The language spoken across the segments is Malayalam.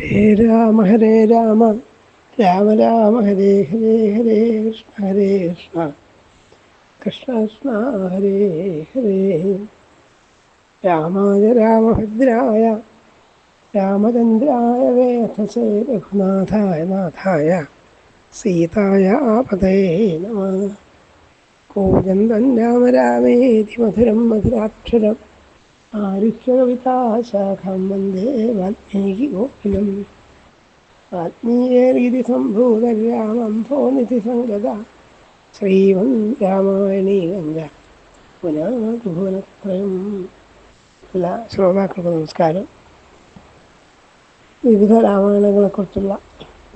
ഹരേ രാമ ഹരേ രാമ. രാമ രാമ ഹരേ ഹരേ ഹരേ കൃഷ്ണ ഹരേ കൃഷ്ണ. കൃഷ്ണ കൃഷ്ണ ഹരേ ഹരേ. രാമായ രാമഭദ്രായ രാമചന്ദ്രായ വേധസേ രഘുനാഥായ നാഥായ സീതായ ആപതേ നമ. കൂജന്തം രാമ രാമേതി മധുരം മധുരാക്ഷരം. ആരുഹ്യകവിതാശാഖം വന്ദേ വാൽമീകി ഗോകുലം. ആത്മീയരീതി സംഭൂതരാമം ഭോനിധി സംഗത. ശ്രീവൻ രാമായണീ ഗംഗ. പുനഃഭുവനത്രയം എല്ലാ ശ്രോതാക്കൾക്കും നമസ്കാരം. വിവിധ രാമായണങ്ങളെക്കുറിച്ചുള്ള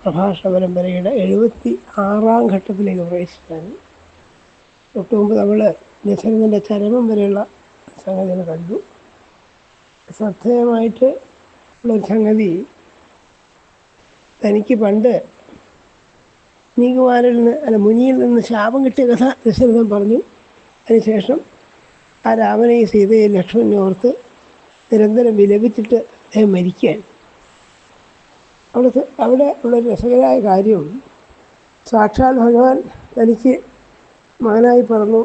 പ്രഭാഷണ പരമ്പരയുടെ എഴുപത്തി ആറാം ഘട്ടത്തിലേക്ക് പ്രവേശിച്ചാണ് തൊട്ട് നമ്മൾ ദശരഥന്റെ ചരമം വരെയുള്ള സംഗതികൾ കണ്ടു. ശ്രദ്ധേയമായിട്ട് ഉള്ളൊരു സംഗതി തനിക്ക് പണ്ട് നീകുമാരിൽ നിന്ന് അല്ല മുനിയിൽ നിന്ന് ശാപം കിട്ടിയ കഥ ദശരഥൻ പറഞ്ഞു. അതിനുശേഷം ആ രാമനെയും സീതയെയും ലക്ഷ്മണനെ ഓർത്ത് നിരന്തരം വിലപിച്ചിട്ട് അദ്ദേഹം മരിക്കുകയാണ്. അവിടെ അവിടെ ഉള്ളൊരു രസകരമായ കാര്യം സാക്ഷാൽ ഭഗവാൻ തനിക്ക് മകനായി പറഞ്ഞു.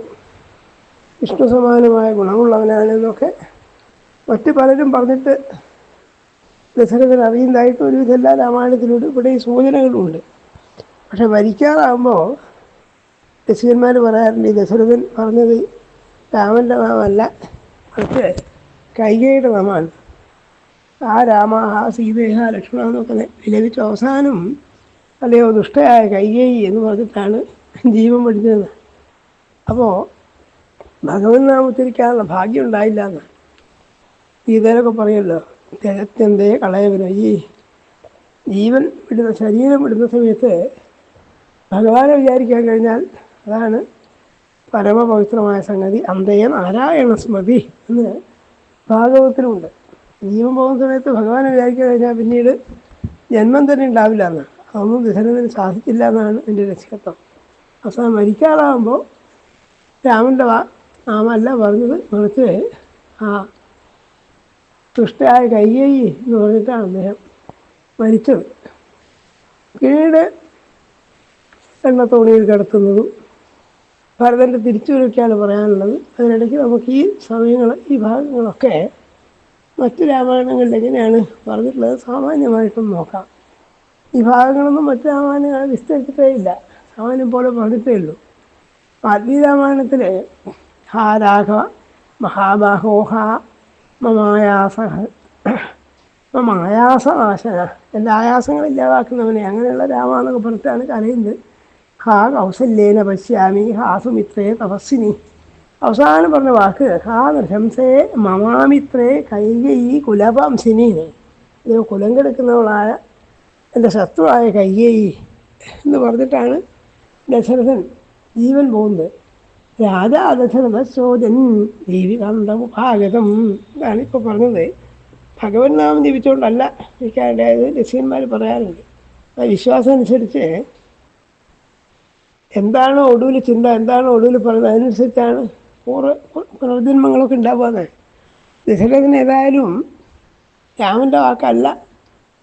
വിഷ്ണു സമാനമായ ഗുണമുള്ളവനാണെന്നൊക്കെ മറ്റു പലരും പറഞ്ഞിട്ട് ദശരഥൻ അറിയുന്നതായിട്ട് ഒരുവിധ എല്ലാ രാമായണത്തിലൂടെ ഇവിടെ ഈ സൂചനകളുമുണ്ട് പക്ഷെ മരിക്കാറാകുമ്പോൾ രസികന്മാർ പറയാറുണ്ട് ഈ ദശരഥൻ പറഞ്ഞത് രാമന്റെ നാമല്ല മറിച്ച് കൈകയുടെ നാമാണ് ആ രാമ ആ സീതേഹ ലക്ഷ്മണ എന്നൊക്കെ വിലപിച്ച അവസാനം അല്ലയോ ദുഷ്ടയായ കൈകേയി എന്ന് പറഞ്ഞിട്ടാണ് ജീവൻ പഠിച്ചത് അപ്പോൾ ഭഗവൻ നാമത്തിരിക്കാനുള്ള ഭാഗ്യം ഉണ്ടായില്ല എന്ന് ഗീതയിലൊക്കെ പറയല്ലോ ദേഹത്തെന്തേ കളയവനോ? ഈ ജീവൻ വിടുന്ന ശരീരം വിടുന്ന സമയത്ത് ഭഗവാനെ വിചാരിക്കാൻ കഴിഞ്ഞാൽ അതാണ് പരമപവിത്രമായ സംഗതി. അന്തയ നാരായണ സ്മൃതി എന്ന് ഭാഗവത്തിലുമുണ്ട് ജീവൻ പോകുന്ന സമയത്ത് ഭഗവാനെ വിചാരിക്കാൻ കഴിഞ്ഞാൽ പിന്നീട് ജന്മം തന്നെ ഉണ്ടാവില്ല എന്നാണ്. അതൊന്നും ദശരഥന് സാധിച്ചില്ല എന്നാണ് എന്റെ രക്ഷകത്വം അവസാനം മരിക്കാറാകുമ്പോൾ രാമന്റെ നാമല്ല പറഞ്ഞത് മറിച്ച് ആ ദുഷ്ടയായ കയ്യേയി എന്ന് പറഞ്ഞിട്ടാണ് അദ്ദേഹം മരിച്ചത്. പിന്നീട് എണ്ണ തോണിയിൽ കിടത്തുന്നതും ഭരതന്റെ തിരിച്ചുവരയ്ക്കാണ് പറയാനുള്ളത്. അതിനിടയ്ക്ക് നമുക്ക് ഈ സമയങ്ങൾ ഈ ഭാഗങ്ങളൊക്കെ മറ്റു രാമായണങ്ങളിൽ എങ്ങനെയാണ് പറഞ്ഞിട്ടുള്ളത് സാമാന്യമായിട്ടും നോക്കാം. ഈ ഭാഗങ്ങളൊന്നും മറ്റു രാമായണങ്ങൾ വിസ്തരിച്ചിട്ടേ ഇല്ല സാമാന്യം പോലെ പറഞ്ഞിട്ടേ ഉള്ളൂ. വാൽമീകി രാമായണത്തിൽ ഹാ രാഘവ മഹാബാഹോ ഹാ മമായാസ മമായാസനാശന. എന്റെ ഇല്ലാതാക്കുന്നവനെ അങ്ങനെയുള്ള രാമാന്നൊക്കെ പറഞ്ഞിട്ടാണ് കരയുന്നത്. ഹാ കൗസല്യേന പശ്യാമി ഹാ സുമിത്രേ തപസ്സിനി. അവസാനം പറഞ്ഞ വാക്ക് ഹാ നൃശംസേ മമാമിത്രേ കൈകയി കുലപംസിനി ഇത് കുലം കെടുക്കുന്നവളായ എന്റെ ശത്രുവായ കൈകേയി എന്ന് പറഞ്ഞിട്ടാണ് ദശരഥൻ ജീവൻ പോകുന്നത്. രാജാ ദശരഥോജൻ ദീപികാന്തമുപാഗതം ഇതാണ് ഇപ്പോൾ പറഞ്ഞത്. ഭഗവൻ നാമം ജപിച്ചുകൊണ്ടല്ല എനിക്കതായത് രസികന്മാർ പറയാറുണ്ട്. ആ വിശ്വാസം അനുസരിച്ച് എന്താണോ ഒടുവിൽ ചിന്ത എന്താണോ ഒടുവിൽ പറയുന്നത് അതിനനുസരിച്ചാണ് പൂർവ പുനർജന്മങ്ങളൊക്കെ ഉണ്ടാവുന്നത് ദശരഥന് ഏതായാലും രാമന്റെ വാക്കല്ല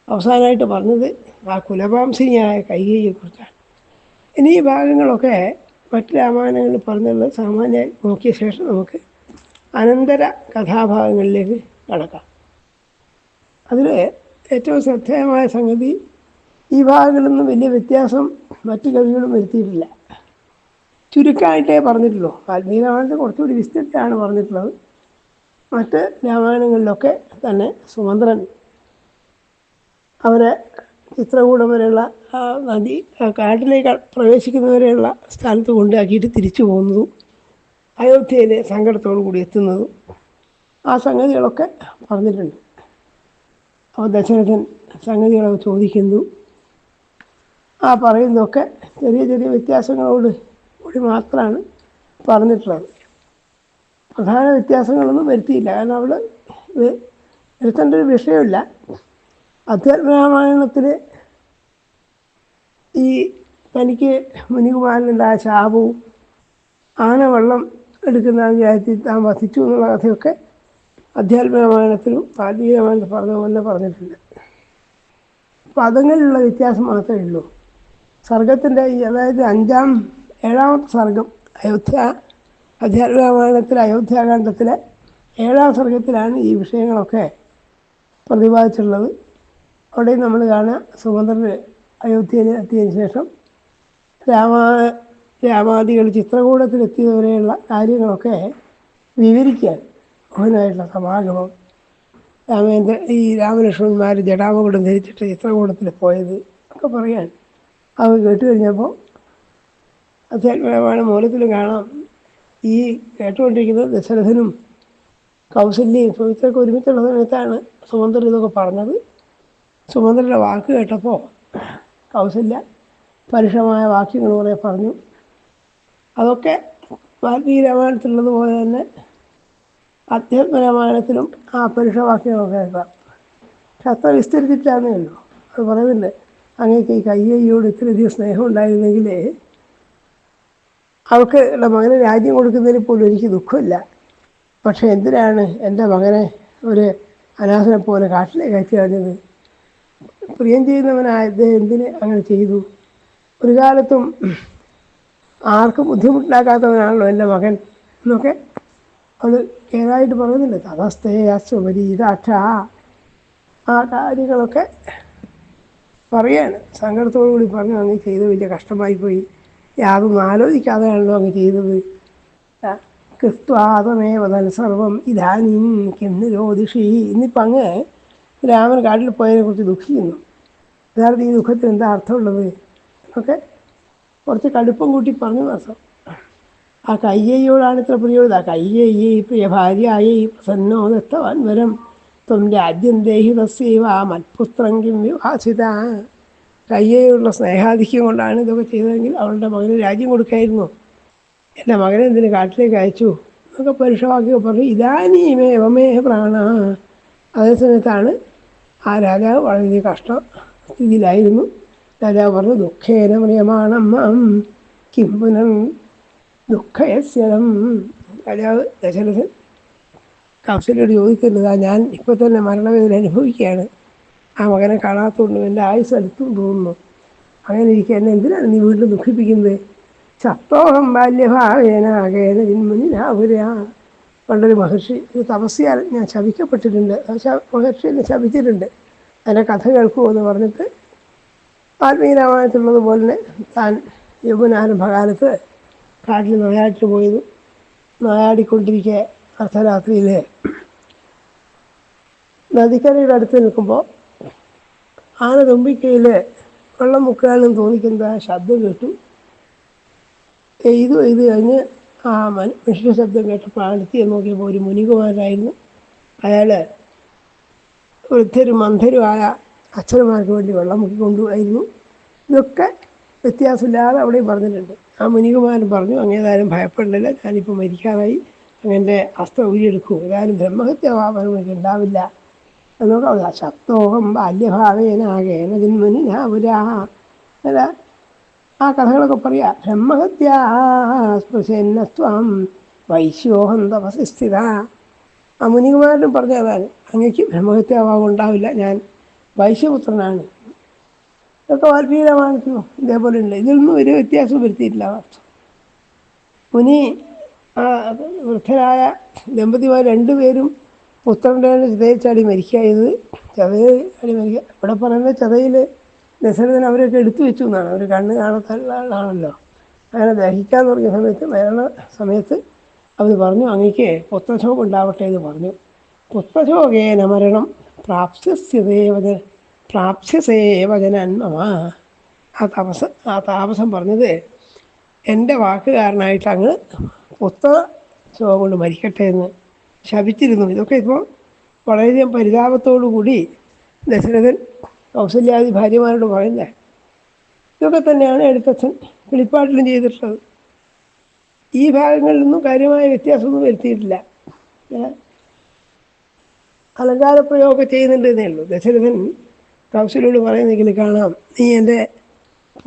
അവസാനമായിട്ട് പറഞ്ഞത് ആ കുലപാംസിനിയായ കൈകയെക്കുറിച്ചാണ് ഇനി ഈ ഭാഗങ്ങളൊക്കെ മറ്റ് രാമായണങ്ങളിൽ പറഞ്ഞുള്ള സാമാന്യമായി നോക്കിയ ശേഷം നമുക്ക് അനന്തര കഥാഭാഗങ്ങളിലേക്ക് കടക്കാം. അതിൽ ഏറ്റവും ശ്രദ്ധേയമായ സംഗതി ഈ ഭാഗങ്ങളിലൊന്നും വലിയ വ്യത്യാസം മറ്റു കവികളും വരുത്തിയിട്ടില്ല. ചുരുക്കമായിട്ടേ പറഞ്ഞിട്ടുള്ളൂ. ആത്മീയ രാമായണത്തിൽ കുറച്ചുകൂടി വിസ്തൃതിയാണ് പറഞ്ഞിട്ടുള്ളത്. മറ്റ് രാമായണങ്ങളിലൊക്കെ തന്നെ സുമന്ത്രൻ അവരെ ചിത്രകൂടം വരെയുള്ള നദി കാട്ടിലേക്ക് പ്രവേശിക്കുന്നവരെയുള്ള സ്ഥാനത്ത് കൊണ്ടാക്കിയിട്ട് തിരിച്ചു പോകുന്നതും അയോധ്യയിലെ സങ്കടത്തോടു കൂടി എത്തുന്നതും ആ സംഗതികളൊക്കെ പറഞ്ഞിട്ടുണ്ട്. അപ്പോൾ ദശരഥൻ സംഗതികളൊക്കെ ചോദിക്കുന്നു. ആ പറയുന്നതൊക്കെ ചെറിയ ചെറിയ വ്യത്യാസങ്ങളോട് കൂടി മാത്രമാണ് പറഞ്ഞിട്ടുള്ളത്. പ്രധാന വ്യത്യാസങ്ങളൊന്നും വരുത്തിയില്ല. കാരണം അവൾ വരുത്തേണ്ട ഒരു വിഷയമില്ല. അധ്യാത്മരാമായണത്തിൽ ഈ തനിക്ക് മുനികുമാരനുണ്ടായ ശാപവും ആന വെള്ളം എടുക്കുന്ന വിചാരത്തിൽ താൻ വസിച്ചു എന്നുള്ള കഥയൊക്കെ അധ്യാത്മരാമായണത്തിലും രാമായണത്തിൽ പറഞ്ഞ പറഞ്ഞിട്ടുണ്ട്. പദങ്ങളിലുള്ള വ്യത്യാസം മാത്രമേ ഉള്ളൂ. സർഗത്തിന്റെ ഈ അതായത് അഞ്ചാം ഏഴാമത്തെ സർഗം അയോധ്യ അധ്യാത്മരാമായണത്തിലെ അയോധ്യാകാന്ഡത്തിലെ ഏഴാം സർഗത്തിലാണ് ഈ വിഷയങ്ങളൊക്കെ പ്രതിപാദിച്ചിട്ടുള്ളത്. അവിടെ നമ്മൾ കാണുക സുമന്ത്രൻ അയോധ്യയിൽ എത്തിയതിന് ശേഷം രാമ രാമാദികൾ ചിത്രകൂടത്തിലെത്തിയതുവരെയുള്ള കാര്യങ്ങളൊക്കെ വിവരിക്കാൻ മോഹനായിട്ടുള്ള സമാഗമം രാമേന്ദ്ര ഈ രാമലക്ഷ്മണന്മാർ ജടാമകുടം ധരിച്ചിട്ട് ചിത്രകൂടത്തിൽ പോയത് ഒക്കെ പറയാൻ അവ കേട്ട് കഴിഞ്ഞപ്പോൾ അധ്യാത്മരാമായണ മൂലത്തിലും കാണാം ഈ കേട്ടുകൊണ്ടിരിക്കുന്നത് ദശരഥനും കൗസല്യയും സുമിത്രയൊക്കെ ഒരുമിച്ചുള്ള സമയത്താണ് സുമന്ത്രൻ ഇതൊക്കെ പറഞ്ഞത്. സുമന്ത്രന്റെ വാക്ക് കേട്ടപ്പോൾ കൗസല്യ പരുഷമായ വാക്യങ്ങൾ കുറേ പറഞ്ഞു. അതൊക്കെ വാൽമീകി രാമായണത്തിലുള്ളതുപോലെ തന്നെ അധ്യാത്മരാമായണത്തിലും ആ പരുഷവാക്യങ്ങളൊക്കെ കേൾക്കാം. പക്ഷെ അത്ര വിസ്തരിച്ചിട്ടാന്നേ ഉള്ളൂ. അത് പറയുന്നുണ്ട് അങ്ങേക്ക് ഈ കയ്യയ്യോട് ഇത്രയധികം സ്നേഹം ഉണ്ടായിരുന്നെങ്കിൽ അവൾക്ക് ഉള്ള മകന് രാജ്യം കൊടുക്കുന്നതിന് പോലും എനിക്ക് ദുഃഖമില്ല. പക്ഷേ എന്തിനാണ് എന്റെ മകനെ ഒരു അനാഥനെ പോലെ കാട്ടിലേക്ക് അയച്ചു കളഞ്ഞത്? പ്രിയം ചെയ്യുന്നവനായ എന്തിന് അങ്ങനെ ചെയ്തു? ഒരു കാലത്തും ആർക്കും ബുദ്ധിമുട്ടുണ്ടാക്കാത്തവനാണല്ലോ എന്റെ മകൻ എന്നൊക്കെ അവൾ കേടായിട്ട് പറയുന്നുണ്ട്. തതസ്തേ അസ്വരീതാക്ഷ ആ കാര്യങ്ങളൊക്കെ പറയാണ്. സങ്കടത്തോടു കൂടി പറഞ്ഞു അങ്ങ് ചെയ്ത് വലിയ കഷ്ടമായി പോയി യാതൊന്നും ആലോചിക്കാതെയാണല്ലോ അങ്ങ് ചെയ്തത്. കൃത്വാതമേവ സർവം ഇതാനും കിന്ന് ജ്യോതിഷി ഇന്നിപ്പം അങ്ങ് രാമൻ കാട്ടിൽ പോയതിനെ കുറിച്ച് ദുഃഖിക്കുന്നു. യഥാർത്ഥ ഈ ദുഃഖത്തിന് എന്താ അർത്ഥമുള്ളത്? എന്നൊക്കെ കുറച്ച് കടുപ്പം കൂട്ടി പറഞ്ഞു മാസം ആ കയ്യയോടാണ് ഇത്ര പ്രിയോട്. ആ കയ്യയ്യേ പ്രിയ ഭാര്യയായി പ്രസന്നോ ദത്തവാൻ വരം. ത്വം രാജ്യം ദേഹി തസ്യവ മത്പുത്രം കിം വിവാസിത. കയ്യയോടുള്ള സ്നേഹാധിക്യം കൊണ്ടാണ് ഇതൊക്കെ ചെയ്തതെങ്കിൽ അവളുടെ മകന് രാജ്യം കൊടുക്കായിരുന്നു. എന്റെ മകനെ എന്തിന് കാട്ടിലേക്ക് അയച്ചു? എന്നൊക്കെ പരുഷവാക്യമൊക്കെ പറഞ്ഞു ഇതാനീമേ വമേ പ്രാണ. അതേ സമയത്താണ് ആ രാജാവ് വളരെ കഷ്ട ഇതിലായിരുന്നു രാജാവ് പറഞ്ഞു ദുഃഖേന പ്രിയമാണം മാം കിം പുനം രാജാവ് ദശരഥൻ കൗശല്യോട് ചോദിക്കുന്നത് ഞാൻ ഇപ്പോൾ തന്നെ മരണവേദന അനുഭവിക്കുകയാണ്. ആ മകനെ കാണാത്തതുകൊണ്ടും എന്റെ ആയുസ് അടുത്തും തോന്നുന്നു അങ്ങനെ ഇരിക്കുക എന്നെ എന്തിനാണ് നീ വീണ്ടും ദുഃഖിപ്പിക്കുന്നത്? ചത്തോഹം ബാല്യഭാവേനാകേന ജന്മനിലാപുര പണ്ടൊരു മഹർഷി ഒരു തപസ്യാൽ ഞാൻ ശപിക്കപ്പെട്ടിട്ടുണ്ട്. മഹർഷി എന്നെ ശപിച്ചിട്ടുണ്ട്. അതിനെ കഥ കേൾക്കുമോ എന്ന് പറഞ്ഞിട്ട് ആത്മീയരാമായണത്തിലുള്ളത് പോലെ തന്നെ താൻ യമുനാരംഭകാലത്ത് കാട്ടിൽ നായാട്ടിൽ പോയത് നായാടിക്കൊണ്ടിരിക്കെ അർദ്ധരാത്രിയിൽ നദിക്കരയുടെ അടുത്ത് നിൽക്കുമ്പോൾ ആന തുമ്പിക്കയിൽ വെള്ളം മുക്കാനും തോന്നിക്കുന്ന ശബ്ദം കേട്ടു. എഴുതു എഴുതി കഴിഞ്ഞ് ആ മന മനുഷ്യ ശബ്ദം കേട്ടപ്പോൾ അടുത്ത് നോക്കിയപ്പോൾ ഒരു മുനികുമാരായിരുന്നു അയാൾ വൃദ്ധരും മന്ധരുമായ അച്ഛനമാർക്ക് വേണ്ടി വെള്ളം മുക്കി കൊണ്ടുപോയിരുന്നു ഇതൊക്കെ വ്യത്യാസമില്ലാതെ അവിടെയും പറഞ്ഞിട്ടുണ്ട്. ആ മുനികുമാരൻ പറഞ്ഞു അങ്ങേതായാലും ഭയപ്പെടില്ല ഞാനിപ്പോൾ മരിക്കാറായി. അങ്ങനെ അസ്ത്ര ഊരിയെടുക്കൂ. ഏതായാലും ബ്രഹ്മഹത്യാവാപനം എനിക്ക് ഉണ്ടാവില്ല. എന്നൊക്കെ. ശക്തോഹം ബാല്യഭാവേനാകേന ജന്മനി ഞാപുരാ അല്ല ആ കഥകളൊക്കെ പറയാ ബ്രഹ്മഹത്യാ സ്പൃശന്നസ്വാം വൈശ്യോഹം തപസി ആ മുനികുമാരനും പറഞ്ഞ അതാണ് അങ്ങക്ക് ബ്രഹ്മഹത്യാഭാവം ഉണ്ടാവില്ല ഞാൻ വൈശ്യപുത്രനാണ്. ഇതൊക്കെ വാൽമീകരാമായണത്തിലും ഇതേപോലെ ഉണ്ട് ഇതിലൊന്നും ഒരു വ്യത്യാസം വരുത്തിയിട്ടില്ല വാർത്ത. മുനി ആ വൃദ്ധരായ ദമ്പതിമാർ രണ്ടുപേരും പുത്രന്റെ ചതയിൽ ചാടി ഇത് ചതയിൽ ചാടി മരിക്കുക. ഇവിടെ പറയുന്നത് ചതയിൽ ദശരഥൻ അവരൊക്കെ എടുത്തു വെച്ചു എന്നാണ്. അവർ കണ്ണ് കാണത്തുള്ള ആളാണല്ലോ. അങ്ങനെ ദഹിക്കാൻ തുടങ്ങിയ സമയത്ത് മരണ സമയത്ത് അവർ പറഞ്ഞു അങ്ങേക്ക് പുത്രശോകം ഉണ്ടാവട്ടെ എന്ന് പറഞ്ഞു. പുത്രശോകേന മരണം പ്രാപ്സ്യദേവജ പ്രാപ്സ്യസേവജനന്മ ആ താമസ ആ താമസം പറഞ്ഞത് എന്റെ വാക്കുകാരനായിട്ട് അങ്ങ് പുത്ര ശോകം കൊണ്ട് മരിക്കട്ടെ എന്ന് ശപിച്ചിരുന്നു. ഇതൊക്കെ ഇപ്പോൾ വളരെയധികം പരിതാപത്തോടു കൂടി ദശരഥൻ കൗസല്യാദി ഭാര്യമാരോട് പറയുന്നത് ഇതൊക്കെ തന്നെയാണ് എഴുത്തച്ഛൻ കിളിപ്പാട്ടിലും ചെയ്തിട്ടുള്ളത്. ഈ ഭാഗങ്ങളിൽ നിന്നും കാര്യമായ വ്യത്യാസമൊന്നും വരുത്തിയിട്ടില്ല? അലങ്കാര പ്രയോഗമൊക്കെ ചെയ്യുന്നുണ്ട് എന്നേ ഉള്ളൂ. ദശരഥൻ കൗശലോട് പറയുന്നെങ്കിൽ കാണാം നീ എന്റെ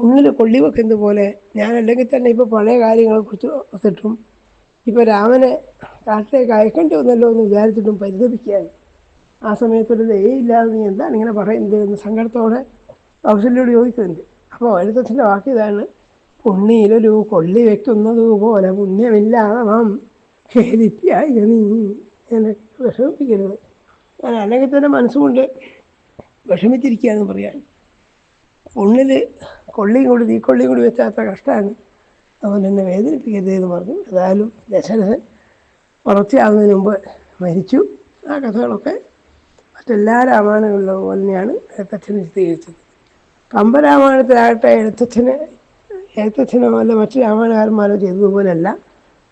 ഉള്ളിൽ കൊള്ളി വെക്കുന്നത് പോലെ ഞാൻ അല്ലെങ്കിൽ തന്നെ ഇപ്പോൾ പഴയ കാര്യങ്ങളെ കുറിച്ച് ഓർത്തിട്ടും ഇപ്പോൾ രാമനെ കാട്ടിലേക്ക് അയക്കേണ്ടി വന്നല്ലോ എന്ന് വിചാരിച്ചിട്ടും പരിതപിക്കുകയാണ്. ആ സമയത്തൊരു ദയയില്ലാതെ നീ എന്താണ് ഇങ്ങനെ പറയുന്നത് എന്ന് സങ്കടത്തോടെ കൗസല്യോട് ചോദിക്കുന്നുണ്ട്. അപ്പോൾ എഴുത്തച്ഛന്റെ വാക്കിതാണ് പുണ്യയിലൊരു കൊള്ളി വെക്കുന്നത് പോലെ പുണ്യമില്ലാതാം ഖേദിക്കായി നീ. എന്നെ വിഷമിപ്പിക്കരുത്. ഞാൻ അല്ലെങ്കിൽ തന്നെ മനസ്സുകൊണ്ട് വിഷമിച്ചിരിക്കുകയെന്ന് പറയാൻ. ഉള്ളിൽ കൊള്ളിയും കൂടി തീക്കൊള്ളിയും കൂടി വെച്ചാൽ അത്ര കഷ്ടമാണ്. അതുകൊണ്ട് എന്നെ വേദനിപ്പിക്കരുത് എന്ന് പറഞ്ഞു. ഏതായാലും ദശരഥൻ വളർച്ചയാകുന്നതിന് മുമ്പ് മരിച്ചു. ആ കഥകളൊക്കെ മറ്റെല്ലാ രാമായണങ്ങളിലും തന്നെയാണ് എഴുത്തച്ഛൻ വിശദീകരിച്ചത്. കമ്പരാമായണത്തിലാകട്ടെ എഴുത്തച്ഛന് എഴുത്തച്ഛനോ അല്ല മറ്റു രാമായണകാരന്മാരോ ചെയ്തതുപോലെയല്ല.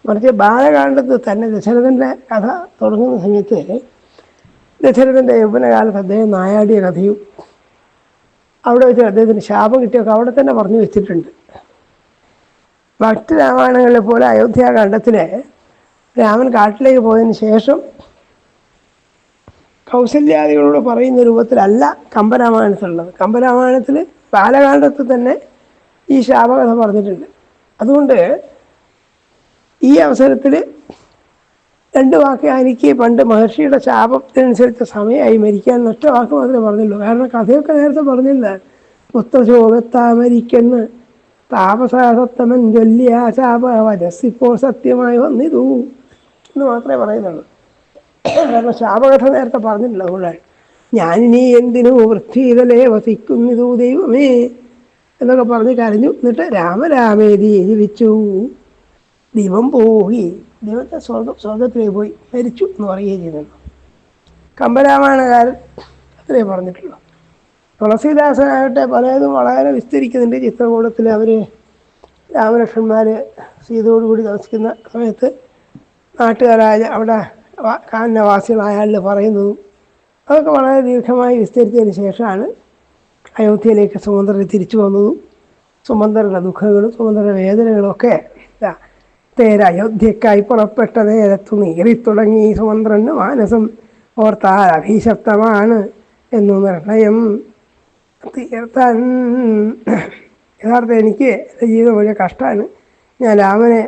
മറിച്ച് ബാലകാണ്ഡത്ത് തന്നെ ദശരഥന്റെ കഥ തുടങ്ങുന്ന സമയത്ത് ദശരഥന്റെ യൗവനകാലത്ത് അദ്ദേഹം നായാടിയ കഥയും അവിടെ വെച്ച് അദ്ദേഹത്തിന് ശാപം കിട്ടിയൊക്കെ അവിടെ തന്നെ പറഞ്ഞു വെച്ചിട്ടുണ്ട്. മറ്റ് രാമായണങ്ങളെ പോലെ അയോധ്യാകാന്ഡത്തിലെ രാമൻ കാട്ടിലേക്ക് പോയതിന് ശേഷം കൗസല്യാദികളോട് പറയുന്ന രൂപത്തിലല്ല കമ്പരാമായണത്തിലുള്ളത്. കമ്പരാമായണത്തിൽ ബാലകാലത്ത് തന്നെ ഈ ശാപകഥ പറഞ്ഞിട്ടുണ്ട്. അതുകൊണ്ട് ഈ അവസരത്തിൽ രണ്ട് വാക്ക് എനിക്ക് പണ്ട് മഹർഷിയുടെ ശാപത്തിനനുസരിച്ച് സമയമായി മരിക്കാൻ ഒറ്റ വാക്ക് മാത്രമേ പറഞ്ഞുള്ളൂ. കാരണം കഥയൊക്കെ നേരത്തെ പറഞ്ഞില്ല. പുത്രശോകത്താ മരിക്കെന്ന്. താപസാസത്തമൻ ചൊല്ലിയ ശാപ വരസിപ്പോൾ സത്യമായി വന്നിതൂ എന്ന് മാത്രമേ പറയുന്നുള്ളൂ. കാരണം ശാപകഥ നേരത്തെ പറഞ്ഞിട്ടില്ല അതുകൊണ്ടാണ് ഞാനിനി എന്തിനു വൃത്തിയിതലേ വസിക്കുന്നു ദൈവമേ എന്നൊക്കെ പറഞ്ഞ് കരഞ്ഞു. എന്നിട്ട് രാമരാമേതി ജീവിച്ചു. ദൈവം പോയി. ദൈവത്തെ സ്വർഗം സ്വർഗത്തിലേക്ക് പോയി. മരിച്ചു എന്ന് പറയുകയും ചെയ്തിരുന്നു. കമ്പരാമായണകാരൻ അത്രേ പറഞ്ഞിട്ടുള്ളൂ. തുളസീദാസനാകട്ടെ പലതും വളരെ വിസ്തരിക്കുന്നുണ്ട് ചിത്രകൂടത്തിൽ അവർ രാമലക്ഷ്മന്മാർ സീതയോടുകൂടി താമസിക്കുന്ന സമയത്ത് നാട്ടുകാരായ അവിടെ കാനവാസികളായാലും പറയുന്നതും അതൊക്കെ വളരെ ദീർഘമായി വിസ്തരിച്ചതിന് ശേഷമാണ് അയോധ്യയിലേക്ക് സുമന്ത്രർ തിരിച്ചു വന്നതും സുമന്ത്രരുടെ ദുഃഖങ്ങളും സുമന്ത്രരുടെ വേദനകളും ഒക്കെ തേരയോധ്യക്കായി പുറപ്പെട്ട നേരത്തു നീറിത്തുടങ്ങി സുമന്ത്രന് മാനസം ഓർത്താൽ അഭീശബ്ദമാണ് എന്നു നിർണയം. തീർത്താൻ യഥാർത്ഥം എനിക്ക് എന്റെ ജീവിതം വലിയ കഷ്ടമാണ്. ഞാൻ രാമനെ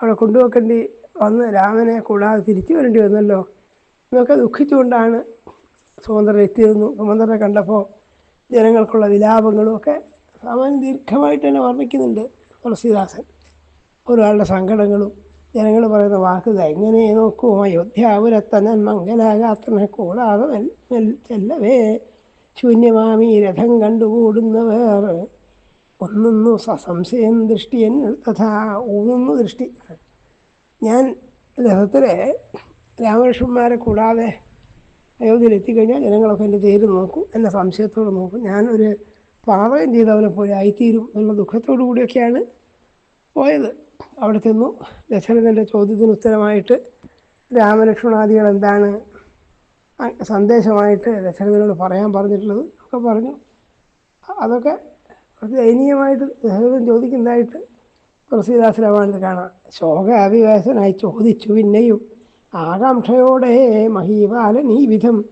അവിടെ കൊണ്ടുവെക്കേണ്ടി വന്ന് രാമനെ കൂടാതെ തിരിച്ചു വരേണ്ടി വന്നല്ലോ. എന്നൊക്കെ ദുഃഖിച്ചുകൊണ്ടാണ് സുമന്ത്രൻ എത്തിയതെന്നും സുമന്ത്രനെ കണ്ടപ്പോൾ ജനങ്ങൾക്കുള്ള വിലാപങ്ങളും ഒക്കെ സാമാന്യം ദീർഘമായിട്ട് തന്നെ വർണിക്കുന്നുണ്ട് തുളസീദാസൻ. ഒരാളുടെ സങ്കടങ്ങളും ജനങ്ങൾ പറയുന്ന വാക്കുകൾ എങ്ങനെ നോക്കൂ? അയോധ്യാപുരത്തനൻ മംഗലാകാത്തനെ കൂടാതെ മെൽ ചെല്ലവേ. ശൂന്യമാമി രഥം കണ്ടുകൂടുന്നവർ ഒന്നൊന്നു സസംശയം ദൃഷ്ടി എന്നിൽ തഥാ ഊന്നുന്നു ദൃഷ്ടി. ഞാൻ രഥത്തിലെ രാമകൃഷ്ണന്മാരെ കൂടാതെ അയോധ്യയിൽ എത്തിക്കഴിഞ്ഞാൽ ജനങ്ങളൊക്കെ എന്റെ തേര് നോക്കും എന്ന സംശയത്തോടെ നോക്കും. ഞാൻ ഞാനൊരു ചെയ്ത് ചെയ്തവനെ പോയി ആയിത്തീരും എന്നുള്ള ദുഃഖത്തോടു കൂടിയൊക്കെയാണ് പോയത്. അവിടെ ചെന്നു. ദശരഥന്റെ ചോദ്യത്തിന് ഉത്തരമായിട്ട് രാമലക്ഷ്മണാദികൾ എന്താണ് സന്ദേശമായിട്ട് ദശരഥനോട് പറയാൻ പറഞ്ഞിട്ടുള്ളത് ഒക്കെ പറഞ്ഞു. അതൊക്കെ ദയനീയമായിട്ട് ദശരഥൻ ചോദിക്കുന്നതായിട്ട് തുളസീദാസ് കാണാം. ശോകാവിവേശനായി ചോദിച്ചു പിന്നെയും ആകാംക്ഷയോടെ മഹീപാലൻ ഈ വിധം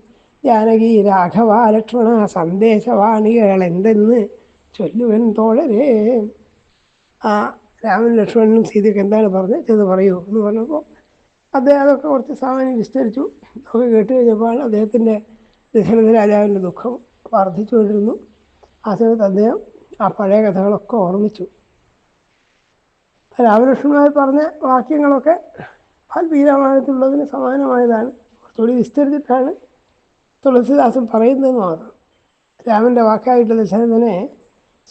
ജാനകി രാഘവാലക്ഷ്മണ സന്ദേശവാണികൾ എന്തെന്ന് ചൊല്ലുവൻ തോഴരേ. ആ രാമൻ ലക്ഷ്മണനും സീതയ്ക്ക് എന്താണ് പറഞ്ഞത്? ചെയ്ത് പറയൂ എന്ന് പറഞ്ഞപ്പോൾ അദ്ദേഹം അതൊക്കെ കുറച്ച് സാമാന്യം വിസ്തരിച്ചു. ഒക്കെ കേട്ട് കഴിഞ്ഞപ്പോൾ അദ്ദേഹത്തിന്റെ ദശരഥ രാജാവിന്റെ ദുഃഖം വർദ്ധിച്ചു കൊണ്ടിരുന്നു ആ സമയത്ത് അദ്ദേഹം ആ പഴയ കഥകളൊക്കെ ഓർമ്മിച്ചു. രാമലക്ഷ്മണനായി പറഞ്ഞ വാക്യങ്ങളൊക്കെ വാൽമീരാമായണത്തിലുള്ളതിന് സമാനമായതാണ്. കുറച്ചുകൂടി വിസ്തരിച്ചിട്ടാണ് തുളസിദാസൻ പറയുന്നതെന്ന് മാത്രം. രാമന്റെ വാക്കായിട്ട് ദശരഥനെ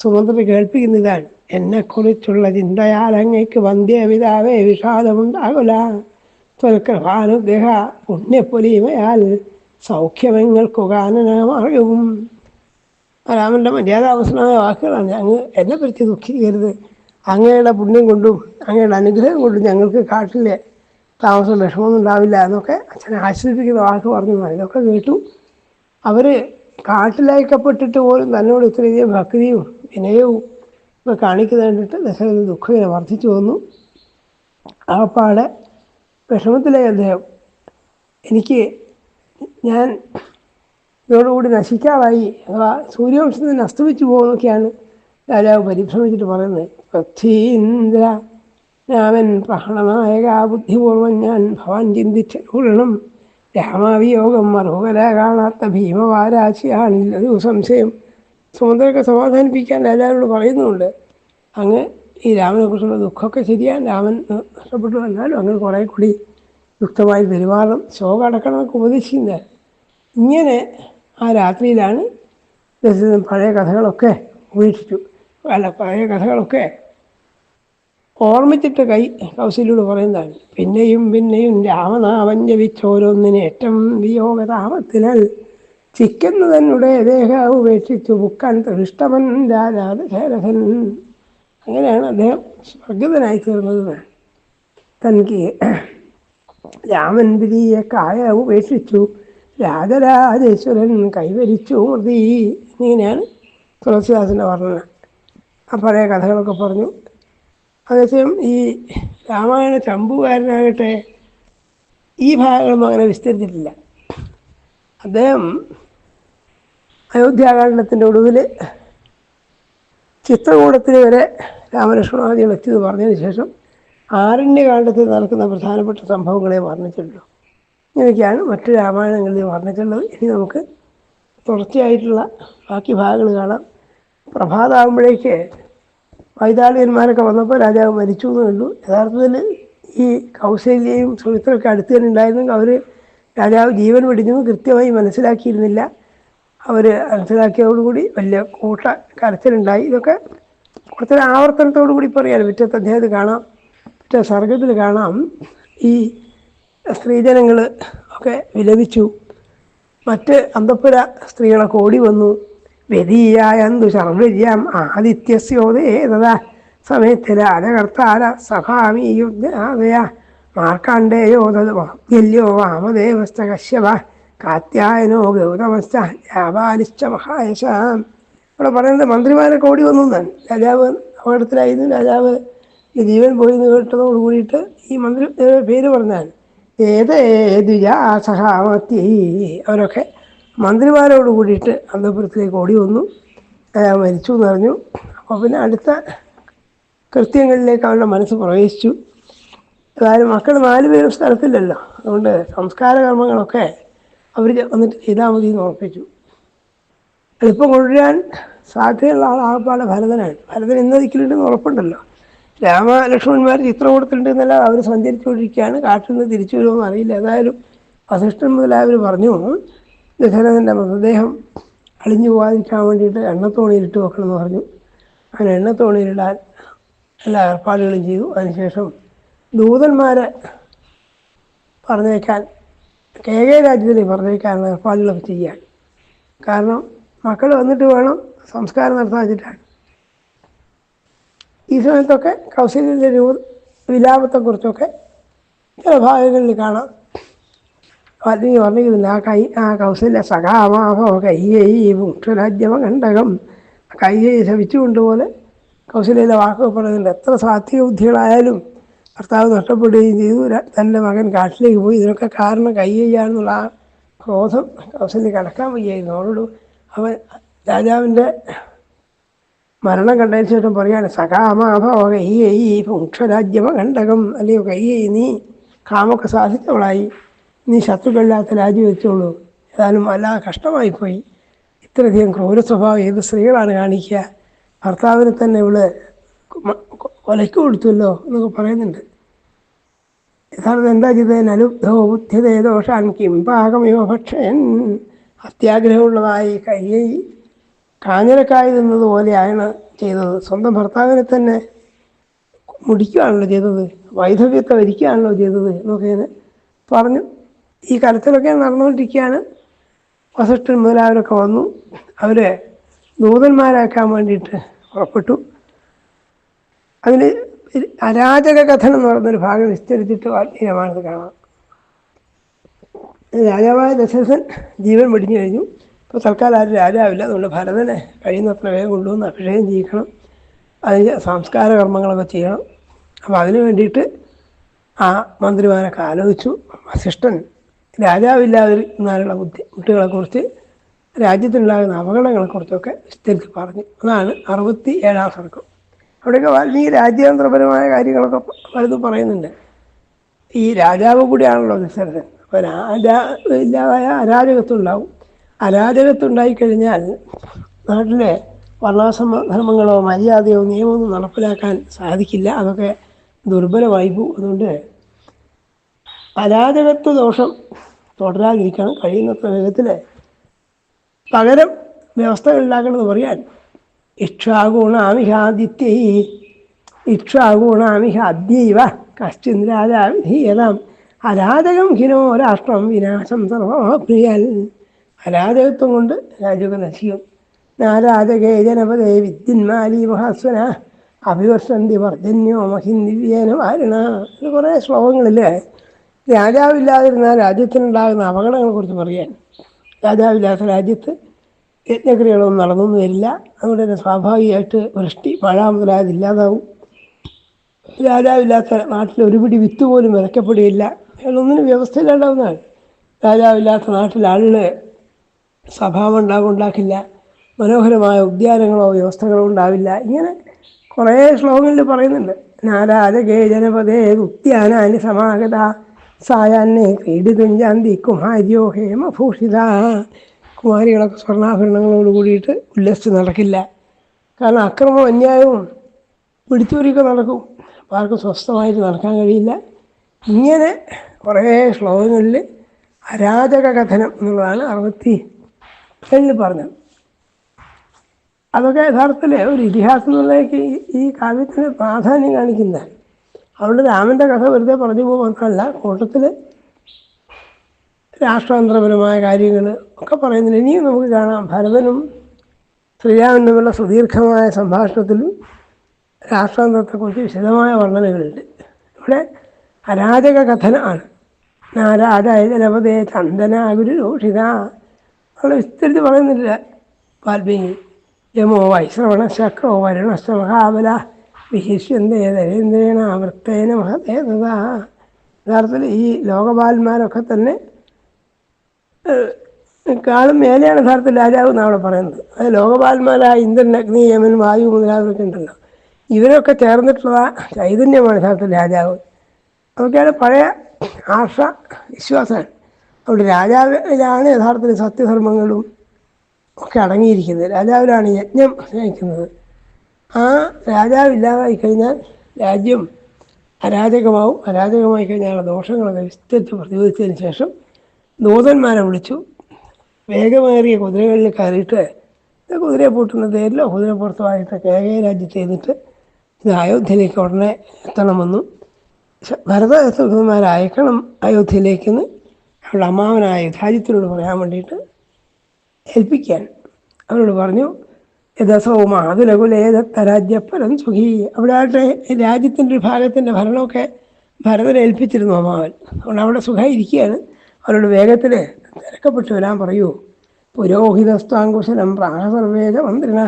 സുമന്ത്രി കേൾപ്പിക്കുന്ന ഇതാണ് എന്നെക്കുറിച്ചുള്ള ചിന്തയാൽ അങ്ങയ്ക്ക് വന്ധ്യപിതാവേ വിഷാദമുണ്ടാകുല. ത്വൽകൃപാനുഗ്രഹ പുണ്യപ്പൊലിമയാൽ സൗഖ്യമെങ്ങൾക്ക് രാമന്റെ മര്യാദാവസ്ഥമായ വാക്കുകളാണ്. അങ്ങ് എന്നെ പറ്റി ദുഃഖിക്കരുത്. അങ്ങയുടെ പുണ്യം കൊണ്ടും അങ്ങയുടെ അനുഗ്രഹം കൊണ്ടും ഞങ്ങൾക്ക് കാട്ടിലെ താമസം വിഷമമൊന്നും ഉണ്ടാവില്ല എന്നൊക്കെ അച്ഛനെ ആശ്വസിപ്പിക്കുന്ന വാക്ക് പറഞ്ഞു. ഇതൊക്കെ കേട്ടു. അവർ കാട്ടിലയക്കപ്പെട്ടിട്ട് പോലും തന്നോട് ഇത്രയധികം ഭക്തിയും വിനയവും ഒക്കെ കാണിക്കുന്ന കണ്ടിട്ട് ദശരഥ ദുഃഖം ഇങ്ങനെ വർദ്ധിച്ചു വന്നു. ആപ്പാടെ വിഷമത്തിലായി അദ്ദേഹം. എനിക്ക് ഞാൻ ഇതോടുകൂടി നശിക്കാറായി. അഥവാ സൂര്യവംശത്തിന് അസ്തമിച്ചു പോകുന്നൊക്കെയാണ് രാജാവ് പരിഭ്രമിച്ചിട്ട് പറയുന്നത് പൃഥ്വീന്ദ്ര രാമൻ പ്രഹണനായക ബുദ്ധിപൂർവം ഞാൻ ഭവാൻ ചിന്തിച്ചുകൊള്ളണം രാമാവിയോഗം മറുകര കാണാത്ത ഭീമവാരാശിയാണില്ലൊരു സംശയം. സുമന്ത്രയൊക്കെ സമാധാനിപ്പിക്കാൻ രാജാവിനോട് പറയുന്നുണ്ട്. അങ്ങ് ഈ രാമനെ കുറിച്ചുള്ള ദുഃഖമൊക്കെ ശരിയാണ് രാമൻ നഷ്ടപ്പെട്ടു എന്നാലും അങ്ങനെ കുറേ കൂടി യുക്തമായി പെരുമാറണം ശോകം അടക്കണമെന്നൊക്കെ ഉപദേശിക്കുന്നത് ഇങ്ങനെ ആ രാത്രിയിലാണ് ദശരഥൻ പഴയ കഥകളൊക്കെ ഉപേക്ഷിച്ചു. അല്ല പഴയ കഥകളൊക്കെ ഓർമ്മിച്ചിട്ട് കൈ കൗശല്യോട് പറയുന്നതാണ്. പിന്നെയും പിന്നെയും രാമനാമം ജപിച്ചോരോന്നിന് ഏറ്റവും വിയോഗതാമത്തിനാൽ ചിക്കുന്നു ദേഹാവ് ഉപേക്ഷിച്ചു ബുക്കാൻ തൃഷ്ടമൻ രാജാ അങ്ങനെയാണ് അദ്ദേഹം സ്വർഗതനായി തീർന്നത്. തനിക്ക് രാമൻ പിരിയെ കായ ഉപേക്ഷിച്ചു രാജരാജേശ്വരൻ കൈവരിച്ചു മൃതി. ഇങ്ങനെയാണ് തുളസിദാസിന്റെ വർണന. പഴയ കഥകളൊക്കെ പറഞ്ഞു. അതേസമയം ഈ രാമായണ ചമ്പുകാരനാകട്ടെ ഈ ഭാഗങ്ങളൊന്നും അങ്ങനെ വിസ്തരിച്ചിട്ടില്ല. അദ്ദേഹം അയോധ്യാകാണ്ഡത്തിന്റെ ഒടുവിൽ ചിത്രകൂടത്തിൽ വരെ രാമലക്ഷ്മണാദികൾ എത്തിയത് പറഞ്ഞതിന് ശേഷം ആരണ്യകാണ്ഡത്തിൽ നടക്കുന്ന പ്രധാനപ്പെട്ട സംഭവങ്ങളെ വർണിച്ചിട്ടുള്ളൂ. ഇങ്ങനെയൊക്കെയാണ് മറ്റു രാമായണങ്ങളിൽ വർണിച്ചിട്ടുള്ളത്. ഇനി നമുക്ക് തുടർച്ചയായിട്ടുള്ള ബാക്കി ഭാഗങ്ങൾ കാണാം. പ്രഭാതമാകുമ്പോഴേക്ക് വൈതാളികന്മാരൊക്കെ വന്നപ്പോൾ രാജാവ് മരിച്ചു എന്ന് ഉള്ളൂ. യഥാർത്ഥത്തിൽ ഈ കൗശല്യയും സുമിത്രയൊക്കെ അടുത്ത് തന്നെ ഉണ്ടായിരുന്നെങ്കിൽ അവർ രാജാവ് ജീവൻ പിടിഞ്ഞു കൃത്യമായി മനസ്സിലാക്കിയിരുന്നില്ല. അവർ മനസ്സിലാക്കിയതോടുകൂടി വലിയ കൂട്ട കരച്ചിലുണ്ടായി. ഇതൊക്കെ കുറച്ചൊരു ആവർത്തനത്തോടു കൂടി പറയാൻ പിറ്റത്തെ അദ്ദേഹത്തിൽ കാണാം പിറ്റേ സർഗത്തിൽ കാണാം. ഈ സ്ത്രീജനങ്ങൾ ഒക്കെ വിലപിച്ചു. മറ്റ് അന്തപ്പുര സ്ത്രീകളൊക്കെ ഓടി വന്നു. വ്യതീയായന്തു ശർവര്യാം ആദിത്യസ്യോദേതാ സമയത്ത് രാജകർത്താര സഭാമി യുദ്ധയാ മാർക്കാണ്ഡേയോ തദ്യോ വാമദേവസ്ഥ കശ്യപ. കാത്യായനോ ഗൗതമസ്ഥ വ്യാപാരിശ്ച മഹായശാം. ഇവിടെ പറയുന്നത് മന്ത്രിമാരെ കോടി വന്നു എന്നാണ് രാജാവ് അപകടത്തിലായിരുന്നു രാജാവ് ജീവൻ പോയി എന്ന് കേട്ടതോട് കൂടിയിട്ട് ഈ മന്ത്രി പേര് പറഞ്ഞാൽ ഏത് ഏതുജാ സഹാമത്തി അവരൊക്കെ മന്ത്രിമാരോട് കൂടിയിട്ട് അന്തപുരത്തിലേക്ക് ഓടി വന്നു. മരിച്ചു എന്ന് പറഞ്ഞു അപ്പോൾ പിന്നെ അടുത്ത കൃത്യങ്ങളിലേക്ക് അവരുടെ മനസ്സ് പ്രവേശിച്ചു. അതായത് മക്കൾ നാല് പേരും സ്ഥലത്തില്ലല്ലോ. അതുകൊണ്ട് സംസ്കാര കർമ്മങ്ങളൊക്കെ അവർ വന്നിട്ട് ചെയ്താൽ മതി എന്ന് ഉറപ്പിച്ചു. എളുപ്പം കൊണ്ടുവരാൻ സാധ്യതയുള്ള ആളാകപ്പാടെ ഭരതനാണ്. ഭരതൻ ഇന്ന ദിക്കിലുണ്ടെന്ന് ഉറപ്പുണ്ടല്ലോ. രാമലക്ഷ്മണന്മാർ ചിത്രം കൊടുത്തിട്ടുണ്ടെന്നല്ല അവർ സഞ്ചരിച്ചുകൊണ്ടിരിക്കുകയാണ്. കാട്ടിൽ നിന്ന് തിരിച്ചു വരുമെന്ന് അറിയില്ല. ഏതായാലും വസിഷ്ഠൻ മുതലായവർ പറഞ്ഞു ദശരഥന്റെ മൃതദേഹം അളിഞ്ഞു പോകാതിരിക്കാൻ വേണ്ടിയിട്ട് എണ്ണത്തോണിയിലിട്ട് വെക്കണമെന്ന് പറഞ്ഞു. അങ്ങനെ എണ്ണത്തോണിയിലിടാൻ എല്ലാ ഏർപ്പാടുകളും ചെയ്തു. അതിനുശേഷം ദൂതന്മാരെ പറഞ്ഞേക്കാൻ കെ കെ രാജ്യത്തിൽ പറഞ്ഞേക്കാനുള്ള ഏർപ്പാടുകളൊക്കെ ചെയ്യാൻ. കാരണം മക്കൾ വന്നിട്ട് വേണം സംസ്കാരം നടത്താൻ വെച്ചിട്ടാണ്. ഈ സമയത്തൊക്കെ കൗശല്യന്റെ രൂപ വിലാപത്തെക്കുറിച്ചൊക്കെ ചില ഭാഗങ്ങളിൽ കാണാം. അല്ലെങ്കിൽ പറഞ്ഞിരുന്നില്ല ആ കൈ ആ കൗസല്യ സഖാമാഹോ കയ്യേ മുക്ഷരാജ്യമ കണ്ടകം. കയ്യെ ശവിച്ചുകൊണ്ടുപോലെ കൗസല്യയിലെ വാക്കുകൾ പറയുന്നുണ്ട്. എത്ര സാത്വിക ബുദ്ധികളായാലും ഭർത്താവ് നഷ്ടപ്പെടുകയും ചെയ്തു. തന്റെ മകൻ കാട്ടിലേക്ക് പോയി. ഇതിനൊക്കെ കാരണം കയ്യാണെന്നുള്ള ആ ക്രോധം കൗസല്യ കടക്കാൻ വയ്യായിരുന്നു. അവളോട് അവൻ രാജാവിന്റെ മരണം കണ്ടതിന് ശേഷം പറയാണ് സഖാമാഭോ കയ്യേ പുക്ഷരാജ്യമകണ്ടകം അല്ലയോ കയ്യേ നീ കാമൊക്കെ സാധിച്ചവളായി. നീ ശത്രുക്കളില്ലാത്ത രാജി വെച്ചോളൂ ഏതായാലും വല്ലാതെ കഷ്ടമായിപ്പോയി. ഇത്രയധികം ക്രൂര സ്വഭാവം ഏത് സ്ത്രീകളാണ് കാണിക്കുക? ഭർത്താവിനെ തന്നെ ഇവൾ കൊലയ്ക്ക് കൊടുത്തുവല്ലോ എന്നൊക്കെ പറയുന്നുണ്ട്. യഥാർത്ഥം എന്താ ചെയ്തത് അനുബ്ധോ ബുദ്ധിതേ ദോഷാൻ കിംപാകമയോ ഭക്ഷൻ അത്യാഗ്രഹമുള്ളതായി കയ്യൈ കാഞ്ഞിരക്കായി നിന്നതുപോലെയാണ് ചെയ്തത്. സ്വന്തം ഭർത്താവിനെ തന്നെ മുടിക്കുകയാണല്ലോ ചെയ്തത്. വൈധവ്യത്തെ വരിക്കുകയാണല്ലോ ചെയ്തത് എന്നൊക്കെ പറഞ്ഞു. ഈ കലത്തിലൊക്കെ നടന്നുകൊണ്ടിരിക്കുകയാണ്. വസിഷ്ഠൻ മുതലായവരൊക്കെ വന്നു. അവരെ ദൂതന്മാരാക്കാൻ വേണ്ടിയിട്ട് പുറപ്പെട്ടു. അതിന് അരാജക കഥനം എന്ന് പറയുന്നൊരു ഭാഗം വിസ്തരിച്ചിട്ട് വാൽമീകമാനത് കാണാം. രാജാവായ ദശരഥൻ ജീവൻ വെടിഞ്ഞു കഴിഞ്ഞു. ഇപ്പോൾ തൽക്കാലം ആരും രാജാവില്ല. അതുകൊണ്ട് ഭരതനെ കഴിയുന്നത്ര വേഗം കൊണ്ടുവന്ന് അഭിഷേകം ചെയ്യിക്കണം. അതിന് സംസ്കാര കർമ്മങ്ങളൊക്കെ ചെയ്യണം. അപ്പോൾ അതിനു വേണ്ടിയിട്ട് ആ മന്ത്രിമാരൊക്കെ ആലോചിച്ചു. വസിഷ്ഠൻ രാജാവില്ലാതിരുന്നാലുള്ള ബുദ്ധിമുട്ടുകളെക്കുറിച്ച് രാജ്യത്തിനുണ്ടാകുന്ന അപകടങ്ങളെക്കുറിച്ചൊക്കെ വിസ്തരിച്ച് പറഞ്ഞു. അതാണ് അറുപത്തി ഏഴാം സർക്കം അവിടെയൊക്കെ വാൽമീകി രാജ്യാന്തരപരമായ കാര്യങ്ങളൊക്കെ പലതും പറയുന്നുണ്ട്. ഈ രാജാവ് കൂടിയാണല്ലോ ദശരഥൻ. അപ്പോൾ രാജാ ഇല്ലാതായ അരാജകത്വം ഉണ്ടാവും അരാജകത്വം ഉണ്ടായിക്കഴിഞ്ഞാൽ നാട്ടിലെ വർണാശ്രമ ധർമ്മങ്ങളോ മര്യാദയോ നിയമമൊന്നും നടപ്പിലാക്കാൻ സാധിക്കില്ല. അതൊക്കെ ദുർബലമായി പോകും. അതുകൊണ്ട് അരാജകത്വ ദോഷം തുടരാതിരിക്കണം കഴിയുന്നത്ര വേഗത്തിൽ പകരം വ്യവസ്ഥകൾ ഉണ്ടാക്കണമെന്ന് പറയാൻ ഇക്ഷാഗുണാമിഹാദിത്യൈ. ഇക്ഷാഗുണാമിഹാദ്യൈവ കശ്ചിൻ രാജാവിധീയതാം അരാജകം ഹിനോ രാഷ്ട്രം വിനാശം സർവപ്രിയൽ അരാജകത്വം കൊണ്ട് രാജ്യമൊക്കെ നശിക്കും. നാരാജകേ ജനപദേ വിദ്യന്മാലി മഹാസ്വന. അഭിവർഷന്തി വർദ്ധന്യോ മഹിന്ദിവ്യേന വാരണ. കുറേ ശ്ലോകങ്ങളില്ലേ? രാജാവില്ലാതിരുന്നാൽ രാജ്യത്തിനുണ്ടാകുന്ന അപകടങ്ങളെക്കുറിച്ച് പറയാൻ രാജാവില്ലാത്ത രാജ്യത്ത് യജ്ഞക്രിയകളൊന്നും നടന്നൊന്നും വരില്ല അതുകൊണ്ട് തന്നെ സ്വാഭാവികമായിട്ട് വൃഷ്ടി മഴ മുതലായത് ഇല്ലാതാവും രാജാവില്ലാത്ത നാട്ടിൽ ഒരു പിടി വിത്ത് പോലും വിതയ്ക്കപ്പെടുകയില്ല. വ്യവസ്ഥ വ്യവസ്ഥയിലുണ്ടാവുന്നതാണ്. രാജാവില്ലാത്ത നാട്ടിൽ ആളുകൾ ഉണ്ടാകും ഉണ്ടാക്കില്ല. മനോഹരമായ ഉദ്യാനങ്ങളോ വ്യവസ്ഥകളോ ഉണ്ടാവില്ല. ഇങ്ങനെ കുറേ ശ്ലോകങ്ങളിൽ പറയുന്നുണ്ട്. നാരാജകേ ജനപദേ ഉദ്യാനാനി സമാഗത. സായാന്നെ ക്രീഡിതുഞ്ചാന്തി കുമാരിയോ ഹേമഭൂഷിത. കുമാരികളൊക്കെ സ്വർണാഭരണങ്ങളോട് കൂടിയിട്ട് ഉല്ലസിച്ച് നടക്കില്ല. കാരണം അക്രമവും അന്യായവും പിടിച്ചൂരിയൊക്കെ നടക്കും. അപ്പോൾ ആർക്കും സ്വസ്ഥമായിട്ട് നടക്കാൻ കഴിയില്ല. ഇങ്ങനെ കുറേ ശ്ലോകങ്ങളിൽ അരാജക കഥനം എന്നുള്ളതാണ് അറുപത്തി ഏഴിൽ പറഞ്ഞത്. അതൊക്കെ യഥാർത്ഥത്തിൽ ഒരു ഇതിഹാസം എന്നുള്ളതൊക്കെ ഈ കാവ്യത്തിന് പ്രാധാന്യം കാണിക്കുന്നത് അതുകൊണ്ട് രാമന്റെ കഥ വെറുതെ പറഞ്ഞു പോകുന്നതല്ല കൂട്ടത്തിൽ രാഷ്ട്രാന്തരപരമായ കാര്യങ്ങൾ ഒക്കെ പറയുന്നില്ല ഇനിയും നമുക്ക് കാണാം. ഭരതനും ശ്രീരാമൻ തമ്മിലുള്ള സുദീർഘമായ സംഭാഷണത്തിലും രാഷ്ട്രാന്തരത്തെക്കുറിച്ച് വിശദമായ വർണനകളുണ്ട്. ഇവിടെ അരാജക കഥനാണ് നാരാജായ ജനപദേ ചന്ദന ഗുരുരോഷിത നമ്മൾ വിസ്തരിച്ച് പറയുന്നില്ല വാൽമീകി. യമോ വൈശ്രവണ ശക്രോ വരുണശ്ച മഹാബല വിശിഷ്യന്തേ നരേന്ദ്രേണ വൃത്തേന മഹദേവത. യഥാർത്ഥത്തിൽ ഈ ലോകപാലന്മാരൊക്കെ തന്നെ കാളും മേലെയാണ് യഥാർത്ഥത്തിൽ രാജാവ് എന്നാണ് പറയുന്നത്. അത് ലോകപാലന്മാരായ ഇന്ദ്രൻ അഗ്നി യമൻ വായു മുതലായവരൊക്കെ ഉണ്ടല്ലോ. ഇവരൊക്കെ ചേർന്നിട്ടുള്ള ചൈതന്യമാണ് യഥാർത്ഥത്തിൽ രാജാവ്. അതൊക്കെയാണ് പഴയ ആർഷ വിശ്വാസമാണ് അവിടെ രാജാവിലാണ് യഥാർത്ഥത്തിൽ സത്യധർമ്മങ്ങളും ഒക്കെ അടങ്ങിയിരിക്കുന്നത്. രാജാവിലാണ് യജ്ഞം സ്നേഹിക്കുന്നത് ആ രാജാവില്ലാതായി കഴിഞ്ഞാൽ രാജ്യം അരാജകമാവും. അരാജകമായി കഴിഞ്ഞാൽ ദോഷങ്ങളൊക്കെ വിസ്തരിച്ച് പ്രതിരോധിച്ചതിന് ശേഷം ദൂതന്മാരെ വിളിച്ചു. വേഗമേറിയ കുതിരകളിൽ കയറിയിട്ട് കുതിരയെ പൂട്ടുന്ന തേരിലോ കുതിരപ്പുറത്തോ ആയിട്ട് കേകയ രാജ്യത്ത് ചെയ്തിട്ട് ഇത് അയോധ്യയിലേക്ക് ഉടനെ എത്തണമെന്നും ശ- ഭരത ദൂതന്മാരെ അയക്കണം അയോധ്യയിലേക്കെന്ന് അവളുടെ അമ്മാവനായ യുധാജിത്തിനോട് പറയാൻ വേണ്ടിയിട്ട് ഏൽപ്പിക്കാൻ അവരോട് പറഞ്ഞു. യഥസൗ മാതുലകുലേതരാജ്യപ്പരം സുഖി. അവിടെ രാജ്യത്തിന്റെ ഒരു ഭാഗത്തിന്റെ ഭരണമൊക്കെ ഭരതനെ ഏൽപ്പിച്ചിരുന്നു അമ്മാവൻ അതുകൊണ്ട് അവിടെ സുഖമായിരിക്കുകയാണ് അവരോട് വേഗത്തിൽ തിരക്കപ്പെട്ടു വരാൻ പറയൂ. പുരോഹിതസ്താങ്കുശലം പ്രാണസർവേദ മന്ത്രിന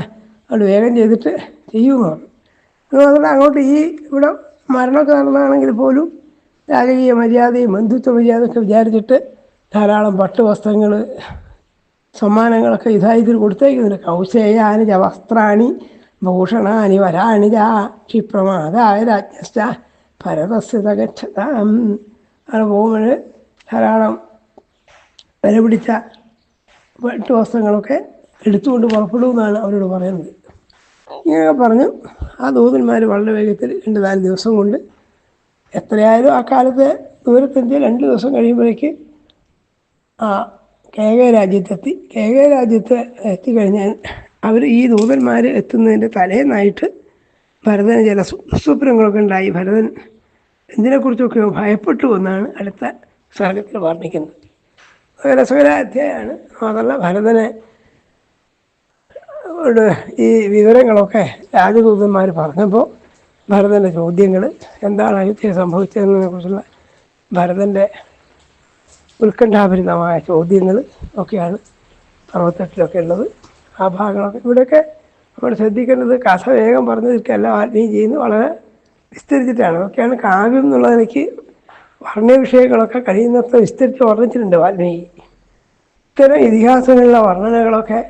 അവിടെ വേഗം ചെയ്തിട്ട് ചെയ്യുമെന്ന് പറഞ്ഞു. അതുകൊണ്ട് അങ്ങോട്ട് ഈ ഇവിടെ മരണമൊക്കെ നടന്നതാണെങ്കിൽ പോലും രാജകീയ മര്യാദയും ബന്ധുത്വ മര്യാദയൊക്കെ വിചാരിച്ചിട്ട് ധാരാളം പട്ടുവസ്ത്രങ്ങൾ സമ്മാനങ്ങളൊക്കെ യുധായുധത്തിന് കൊടുത്തേക്കുന്നുണ്ട് കൗശേയാനി ച വസ്ത്രാണി ഭൂഷണാനി വരാണി ച ക്ഷിപ്രമാതായ രാജ്ഞശ്ച ഭരതസ്ഥിത ഗച്ഛതാം അങ്ങനെ പോകുമ്പോൾ ധാരാളം വില പിടിച്ച പട്ടു വസ്ത്രങ്ങളൊക്കെ എടുത്തുകൊണ്ട് പുറപ്പെടുമെന്നാണ് അവരോട് പറയുന്നത്. ഇങ്ങനെയൊക്കെ പറഞ്ഞു ആ ദൂതന്മാർ വളരെ വേഗത്തിൽ രണ്ട് നാല് ദിവസം കൊണ്ട് എത്രയായാലും ആ കാലത്ത് ദൂരത്തെത്തിയ രണ്ട് ദിവസം കഴിയുമ്പോഴേക്ക് ആ കേക രാജ്യത്തെത്തി. കേക രാജ്യത്ത് എത്തിക്കഴിഞ്ഞാൽ അവർ ഈ ദൂതന്മാർ എത്തുന്നതിന്റെ തലേന്നായിട്ട് ഭരതന് ചില സ്വ- ഉണ്ടായി. ഭരതൻ എന്തിനെക്കുറിച്ചൊക്കെയോ ഭയപ്പെട്ടു എന്നാണ് അടുത്ത സർഗത്തിൽ വർണിക്കുന്നത്. രസകരാധ്യായാണ് അതല്ല ഭരതനെ ഈ വിവരങ്ങളൊക്കെ രാജദൂതന്മാർ പറഞ്ഞപ്പോൾ ഭരതന്റെ ചോദ്യങ്ങൾ എന്താണ് അയോധ്യ സംഭവിച്ചതെന്നതിനെ കുറിച്ചുള്ള ഭരതന്റെ ഉത്കണ്ഠാഭരിതമായ ചോദ്യങ്ങൾ ഒക്കെയാണ് അറുപത്തെട്ടിലൊക്കെ ഉള്ളത്. ആ ഭാഗങ്ങളൊക്കെ ഇവിടെയൊക്കെ നമ്മൾ ശ്രദ്ധിക്കേണ്ടത് കഥ വേഗം പറഞ്ഞു തീർക്കല്ല ആത്മീയം ചെയ്യുന്നത് വളരെ വിസ്തരിച്ചിട്ടാണ്. ഒക്കെയാണ് കാവ്യം എന്നുള്ളതിലേക്ക് വർണ വിഷയങ്ങളൊക്കെ കഴിയുന്നത്ര വിസ്തരിച്ച് വർണിച്ചിട്ടുണ്ട് വാൽമീകി. ഇത്തരം ഇതിഹാസങ്ങളിലെ വർണനകളൊക്കെ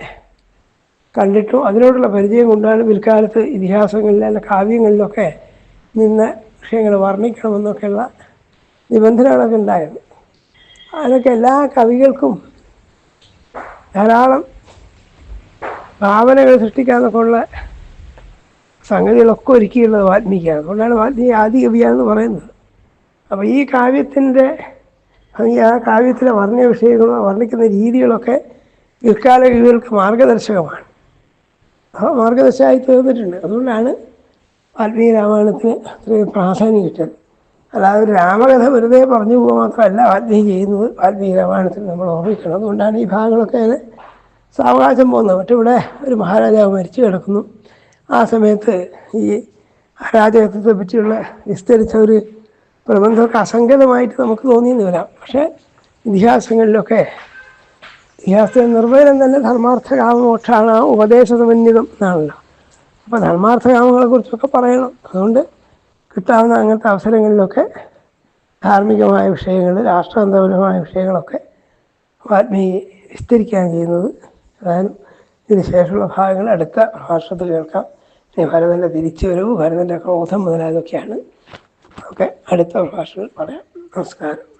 കണ്ടിട്ടും അതിനോടുള്ള പരിചയം കൊണ്ടാണ് പിൽക്കാലത്ത് ഇതിഹാസങ്ങളിൽ അല്ല കാവ്യങ്ങളിലൊക്കെ നിന്ന് വിഷയങ്ങൾ വർണിക്കണമെന്നൊക്കെയുള്ള നിബന്ധനകളൊക്കെ ഉണ്ടായത്. അതൊക്കെ എല്ലാ കവികൾക്കും ധാരാളം ഭാവനകൾ സൃഷ്ടിക്കാന്നൊക്കെയുള്ള സംഗതികളൊക്കെ ഒരുക്കിയുള്ളത് വാൽമീകിയാണ്. അതുകൊണ്ടാണ് വാൽമീകി ആദ്യ കവിയാണെന്ന് പറയുന്നത്. അപ്പോൾ ഈ കാവ്യത്തിന്റെ അല്ലെങ്കിൽ ആ കാവ്യത്തിലെ വർണ വിഷയങ്ങളോ വർണിക്കുന്ന രീതികളൊക്കെ പിൽക്കാല കവികൾക്ക് മാർഗദർശകമാണ്. ആ മാർഗദർശകമായി തീർന്നിട്ടുണ്ട്. അതുകൊണ്ടാണ് വാൽമീകി രാമായണത്തിന് അത്രയും പ്രാധാന്യം കിട്ടിയത്. അല്ലാതെ രാമകഥ വെറുതെ പറഞ്ഞു പോകുക മാത്രമല്ല വാൽമീകി ചെയ്യുന്നത് വാൽമീകി രാമായണത്തിൽ നമ്മൾ ഓർമ്മിക്കണം. അതുകൊണ്ടാണ് ഈ ഭാഗങ്ങളൊക്കെ അതിന് സാവകാശം പോകുന്നത്. മറ്റിവിടെ ഒരു മഹാരാജാവ് മരിച്ചു കിടക്കുന്നു. ആ സമയത്ത് ഈ അരാജകത്വത്തെ പറ്റിയുള്ള വിസ്തരിച്ച ഒരു പ്രബന്ധമൊക്കെ അസംഗതമായിട്ട് നമുക്ക് തോന്നിയെന്ന് വരാം. പക്ഷേ ഇതിഹാസങ്ങളിലൊക്കെ ഇതിഹാസത്തിൽ നിർവചനം തന്നെ ധർമാർത്ഥകാമോക്ഷാണ് ആ ഉപദേശസമന്വിതം എന്നാണല്ലോ. അപ്പോൾ ധർമാർത്ഥകാമങ്ങളെക്കുറിച്ചൊക്കെ കാമങ്ങളെ കുറിച്ചൊക്കെ പറയണം. അതുകൊണ്ട് കിട്ടാവുന്ന അങ്ങനത്തെ അവസരങ്ങളിലൊക്കെ ധാർമ്മികമായ വിഷയങ്ങൾ രാഷ്ട്രതന്ത്രപരമായ വിഷയങ്ങളൊക്കെ വാത്മീ വിസ്തരിക്കുകയാണ് ചെയ്യുന്നത്. അതായത് ഇതിന് ശേഷമുള്ള ഭാഗങ്ങൾ അടുത്ത ഭാഷത്തിൽ കേൾക്കാം. ഇനി ഭരതന്റെ തിരിച്ചുവരവ് ഭരതന്റെ ക്രോധം മുതലായതൊക്കെയാണ്. ഒക്കെ അടുത്ത ഭാഷകൾ പറയാം. നമസ്കാരം.